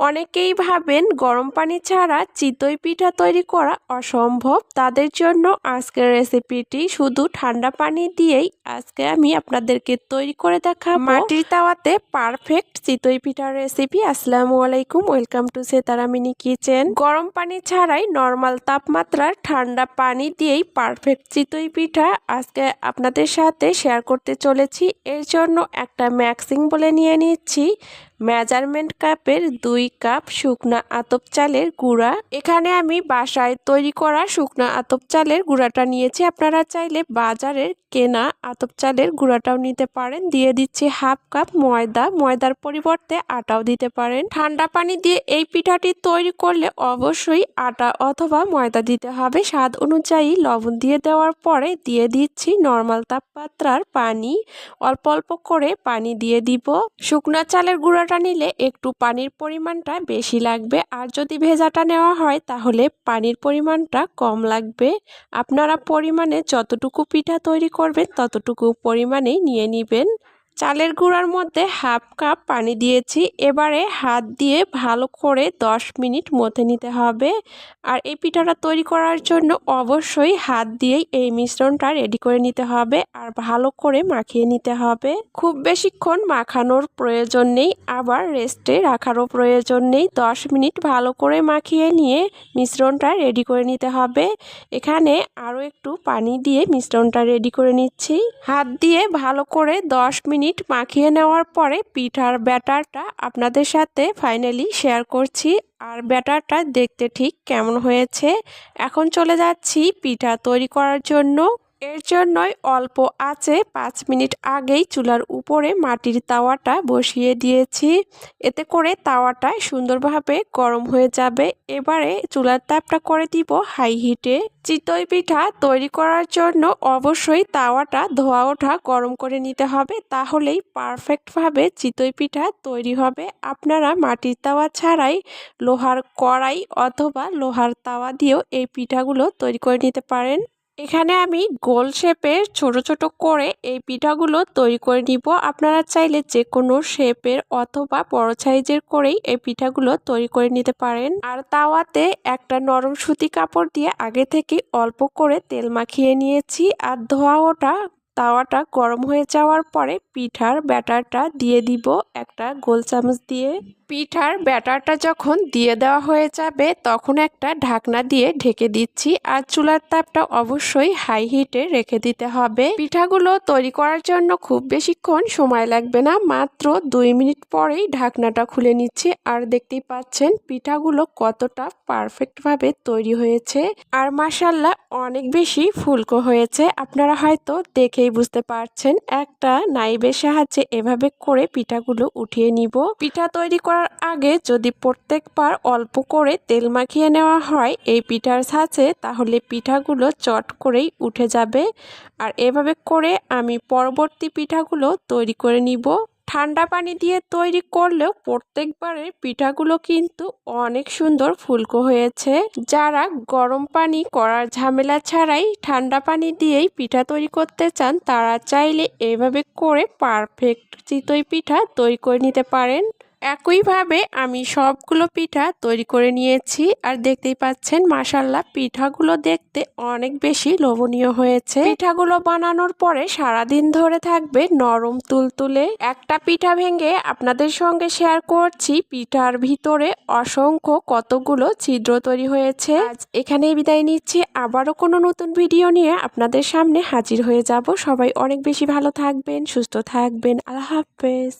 অনেকেই ভাবেন গরম পানি ছাড়া চিতই পিঠা তৈরি করা অসম্ভব। তাদের জন্য আজকের রেসিপিটি শুধু ঠান্ডা পানি দিয়েই আজকে আমি আপনাদেরকে তৈরি করে দেখাবো। মাটির তাওয়াতে পারফেক্ট চিতই পিঠার রেসিপি আসসালামু আলাইকুম ওয়েলকাম টু সেতারামিনি কিচেন গরম পানি ছাড়াই নর্মাল তাপমাত্রার ঠান্ডা পানি দিয়েই পারফেক্ট চিতই পিঠা আজকে আপনাদের সাথে শেয়ার করতে চলেছি। এর জন্য একটা ম্যাক্সিং বলে নিয়ে নিচ্ছি। মেজারমেন্ট কাপের দুই কাপ শুকনা আতপ চালের গুঁড়া। এখানে আমি বাসায় তৈরি করা শুকনা আতপ চালের গুঁড়াটা নিয়েছি। আপনারা চাইলে বাজারের কেনা আতপ চালের গুঁড়াটাও নিতে পারেন। দিয়ে দিচ্ছি হাফ কাপ ময়দা। ময়দার পরিবর্তে আটাও দিতে পারেন। ঠান্ডা পানি দিয়ে এই পিঠাটি তৈরি করলে অবশ্যই আটা অথবা ময়দা দিতে হবে। স্বাদ অনুযায়ী লবণ দিয়ে দেওয়ার পরে দিয়ে দিচ্ছি নর্মাল তাপমাত্রার পানি। অল্প অল্প করে পানি দিয়ে দিব। শুকনা চালের গুঁড়াটা নিলে একটু পানির পরিমাণটা বেশি লাগবে। আর যদি ভেজাটা নেওয়া হয়, তাহলে পানির পরিমাণটা কম লাগবে। আপনারা পরিমাণে যতটুকু পিঠা তৈরি করবেন, ততটুকু পরিমাণেই নিয়ে নেবেন। চালের গুঁড়ার মধ্যে হাফ কাপ পানি দিয়েছি। এবারে হাত দিয়ে ভালো করে 10 মিনিট মথে নিতে হবে। আর এই পিঠাটা তৈরি করার জন্য অবশ্যই হাত দিয়েই এই মিশ্রণটা রেডি করে নিতে হবে আর ভালো করে মাখিয়ে নিতে হবে। খুব বেশিক্ষণ মাখানোর প্রয়োজন নেই, আবার রেস্টে রাখারও প্রয়োজন নেই। 10 মিনিট ভালো করে মাখিয়ে নিয়ে মিশ্রণটা রেডি করে নিতে হবে। এখানে আরও একটু পানি দিয়ে মিশ্রণটা রেডি করে নিচ্ছি। হাত দিয়ে ভালো করে 10 মিনিট মিনিট মাখিয়ে নেওয়ার পরে পিঠার ব্যাটারটা আপনাদের সাথে ফাইনালি শেয়ার করছি। আর ব্যাটারটা দেখতে ঠিক কেমন হয়েছে? এখন চলে যাচ্ছি পিঠা তৈরি করার জন্য। এর জন্যই অল্প আছে, পাঁচ মিনিট আগেই চুলার উপরে মাটির তাওয়াটা বসিয়ে দিয়েছি। এতে করে তাওয়াটা সুন্দরভাবে গরম হয়ে যাবে। এবারে চুলার তাপটা করে দিব হাই হিটে। চিতই পিঠা তৈরি করার জন্য অবশ্যই তাওয়াটা ধোয়া ওঠা গরম করে নিতে হবে, তাহলেই পারফেক্টভাবে চিতই পিঠা তৈরি হবে। আপনারা মাটির তাওয়া ছাড়াই লোহার কড়াই অথবা লোহার তাওয়া দিয়েও এই পিঠাগুলো তৈরি করে নিতে পারেন। এখানে আমি গোল শেপের ছোট ছোট করে এই পিঠাগুলো তৈরি করে নিব। আপনারা চাইলে যে কোনো শেপের অথবা বড় সাইজের করেই এই পিঠাগুলো তৈরি করে নিতে পারেন। আর তাওয়াতে একটা নরম সুতি কাপড় দিয়ে আগে থেকে অল্প করে তেল মাখিয়ে নিয়েছি আর ধোয়া ওটা, তাওয়াটা গরম হয়ে যাওয়ার পরে পিঠার ব্যাটারটা দিয়ে দিব একটা গোল চামচ দিয়ে। পিঠার ব্যাটারটা যখন দিয়ে দেওয়া হয়ে যাবে, তখন একটা ঢাকনা দিয়ে ঢেকে দিচ্ছি আর চুলার তাপটা অবশ্যই হাই হিটে রেখে দিতে হবে। পিঠাগুলো তৈরি করার জন্য খুব বেশিক্ষণ সময় লাগবে না, মাত্র দুই মিনিট পরেই ঢাকনাটা খুলে নিচ্ছি। আর দেখতেই পাচ্ছেন, পিঠাগুলো কতটা পারফেক্টভাবে তৈরি হয়েছে। আর মাসাল্লাহ অনেক বেশি ফুলকো হয়েছে। আপনারা হয়তো দেখেই বুঝতে পারছেন, একটা নাইবের সাহায্যে এভাবে করে পিঠাগুলো উঠিয়ে নিব। পিঠা তৈরি করা করার আগে যদি প্রত্যেকবার অল্প করে তেল মাখিয়ে নেওয়া হয় এই পিঠার সাথে, তাহলে পিঠাগুলো চট করেই উঠে যাবে। আর এভাবে করে আমি পরবর্তী পিঠাগুলো তৈরি করে নিব। ঠান্ডা পানি দিয়ে তৈরি করলেও প্রত্যেকবারের পিঠাগুলো কিন্তু অনেক সুন্দর ফুলকো হয়েছে। যারা গরম পানি করার ঝামেলা ছাড়াই ঠান্ডা পানি দিয়েই পিঠা তৈরি করতে চান, তারা চাইলে এভাবে করে পারফেক্ট চিতই পিঠা তৈরি করে নিতে পারেন। একইভাবে আমি সবগুলো পিঠা তৈরি করে নিয়েছি। আর দেখতেই পাচ্ছেন মাসাল্লাহ পিঠাগুলো দেখতে অনেক বেশি লোভনীয় হয়েছে। পিঠাগুলো বানানোর পরে সারাদিন ধরে থাকবে নরম তুলতুলে। একটা পিঠা ভেঙে আপনাদের সঙ্গে শেয়ার করছি, পিঠার ভিতরে অসংখ্য কতগুলো ছিদ্র তৈরি হয়েছে। আজ এখানেই বিদায় নিচ্ছি। আবারও কোনো নতুন ভিডিও নিয়ে আপনাদের সামনে হাজির হয়ে যাব। সবাই অনেক বেশি ভালো থাকবেন, সুস্থ থাকবেন। আল্লাহ হাফেজ।